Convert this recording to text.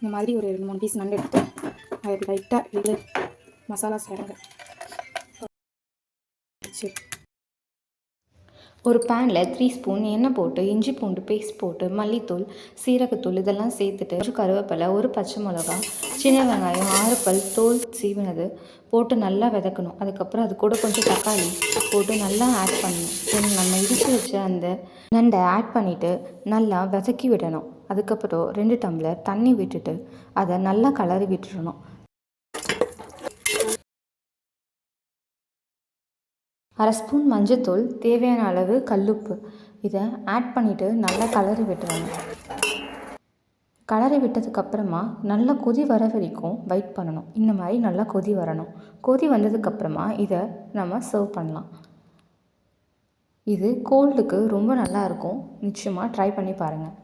இந்த மாதிரி ஒரு ரெண்டு மூணு பீஸ் நண்டு எடுத்து அதை லைட்டாக இது மசாலா சேருங்க சரி. ஒரு பேனில் த்ரீ ஸ்பூன் எண்ணெய் போட்டு இஞ்சி பூண்டு பேஸ்ட் போட்டு மல்லித்தூள் சீரகத்தூள் இதெல்லாம் சேர்த்துட்டு ஒரு கருவேப்பிலை ஒரு பச்சை மிளகா சின்ன வெங்காயம் ஆறு பல் தோல் சீவினது போட்டு நல்லா விதக்கணும். அதுக்கப்புறம் அது கூட கொஞ்சம் தக்காளி போட்டு நல்லா ஆட் பண்ணணும். நம்ம இடித்து வச்ச அந்த நண்டை ஆட் பண்ணிவிட்டு நல்லா விதக்கி விடணும். அதுக்கப்புறம் ரெண்டு டம்ளர் தண்ணி விட்டுட்டு அதை நல்லா கலரி விட்டுறணும். அரை ஸ்பூன் மஞ்சத்தூள் தேவையான அளவு கல்லுப்பு. இதை ஆட் பண்ணிவிட்டு நல்லா கலரி விட்டுறணும். கலரி விட்டதுக்கப்புறமா நல்லா கொதி வர வரைக்கும் வெயிட் பண்ணணும். இந்த மாதிரி நல்லா கொதி வரணும். கொதி வந்ததுக்கப்புறமா இதை நம்ம சர்வ் பண்ணலாம். இது கோல்டுக்கு ரொம்ப நல்லா இருக்கும். நிச்சயமாக ட்ரை பண்ணி பாருங்கள்